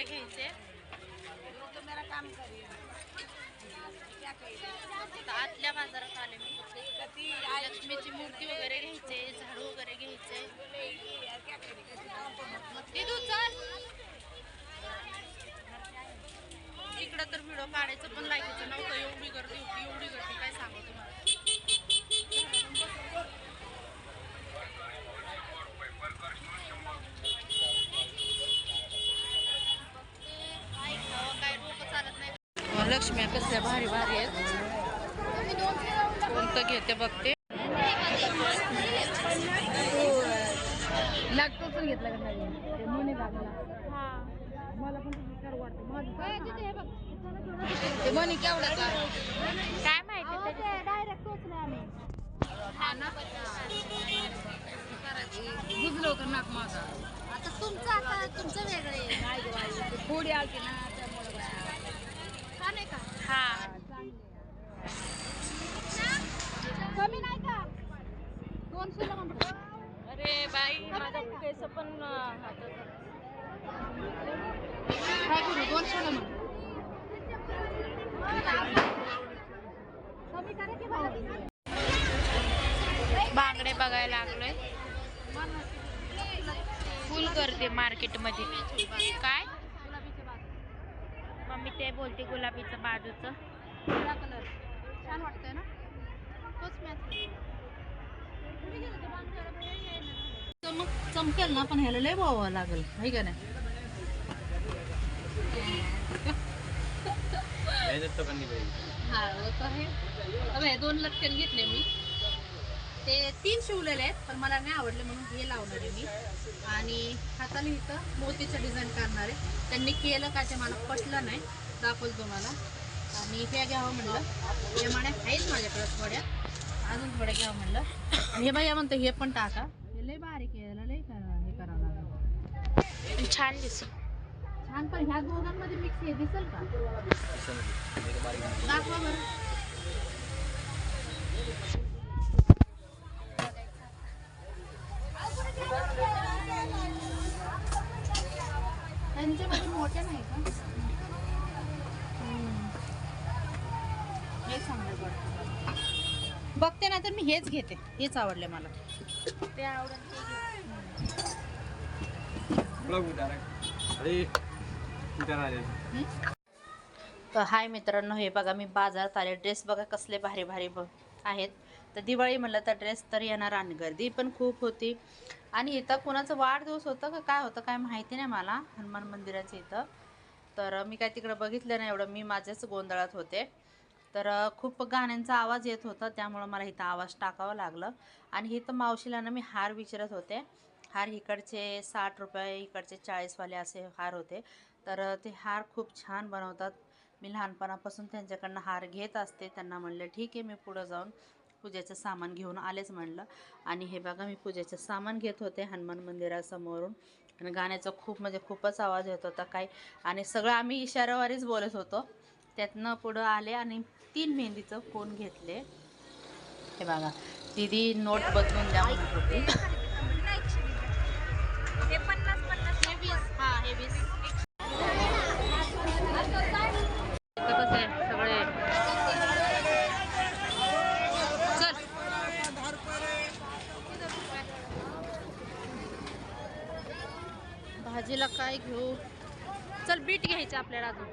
वगैरे घ्यायचे. आतल्या बाजारात आले मी. लक्ष्मीची मूर्ती वगैरे घ्यायचे झाडू वगैरे घ्यायचे. इकडं तर व्हिडिओ काढायचं पण लागायचं नव्हतं. नाही लक्ष्मी कसल्या भारी भारी आहेत. कोणतं घेते बघते. लागतो पण घेतला का नवीन ते मोने लागला मला पण ते मनी केवढ्याचा काय माहिती डायरेक्ट टोचले आम्ही. बुजलं होतं नाक माझा? आता तुमचं आता तुमचं वेगळं आहे. नाही थोडी आलती ना. छान आहे का? हा. कमी नाही का? म्हणतो. अरे बाई माझा केस पण काय करू? दोनशेला म्हणतो. कमी करा की भाऊ बांगडे बघायला लागलोय. फुल गर्दी मार्केटमध्ये. काय? मम्मी ते बोलते गुलाबीचं बाजूचं. पिवळा कलर. छान वाटतंय ना? तोच मॅच चमक चमकेल ना पण ह्याला लय व्हावं लागेल. आहे का नाही? हा आहे अब दोन लटकन घेतले मी. ते तीन शिवलेले आहेत पण मला नाही आवडले म्हणून हे लावणार आहे मी. आणि हाताला इथं मोतीचं डिझाईन करणार आहे. त्यांनी केलं का ते मला पटलं नाही. दाखवलं तुम्हाला. आणि हे घ्यावं म्हणलं. हे म्हणे आहेत माझ्याकडे थोड्या. अजून थोड्या घ्यावं म्हणलं. आणि हे बाई म्हणतं हे पण टाका. हे लय बारीक आहे याला लय करा हे करावं लागेल. छान दिसत छान पण ह्या दोघांमध्ये मिक्स हे दिसेल का? दाखवा बरं. मोठ्या नाही का. हे बघते ना तर मी हेच घेते. हेच आवडले मला. ते आवडत तर हाय मित्रांनो हे बघा मी बाजारात आले. ड्रेस बघा कसले भारी भारी ब आहेत. तर दिवाळी म्हणलं तर ड्रेस तर येणार आणि गर्दी पण खूप होती. आणि इथं कोणाचं वाढदिवस होतं का काय होतं काय माहिती नाही मला हनुमान मंदिराचं इथं. तर मी काय तिकडं बघितलं नाही एवढं मी माझ्याच गोंधळात होते. तर खूप गाण्यांचा आवाज येत होता त्यामुळं मला इथं आवाज टाकावा लागलं. आणि इथं मावशीला ना मी हार विचारत होते. हार इकडचे साठ रुपये इकडचे चाळीसवाले असे हार होते. तर ते हार खूप छान बनवतात. मी लहानपणापासून त्यांच्याकडनं हार घेत असते. त्यांना म्हणलं ठीक आहे मी पुढं जाऊन पूजेचं सामान घेऊन आलेच म्हणलं. आणि हे बघा मी पूजेचं सामान घेत होते हनुमान मंदिरासमोरून. आणि गाण्याचा खूप म्हणजे खूपच आवाज येत होता काय आणि सगळं आम्ही इशाऱ्यावरच बोलत होतो. त्यातनं पुढं आले आणि तीन मेहंदीचं फोन घेतले? हे बघा दीदी नोट बदलून द्या म्हणत होती. भाजीला काय घेऊ? चल बीट घ्यायचं आपल्याला अजून.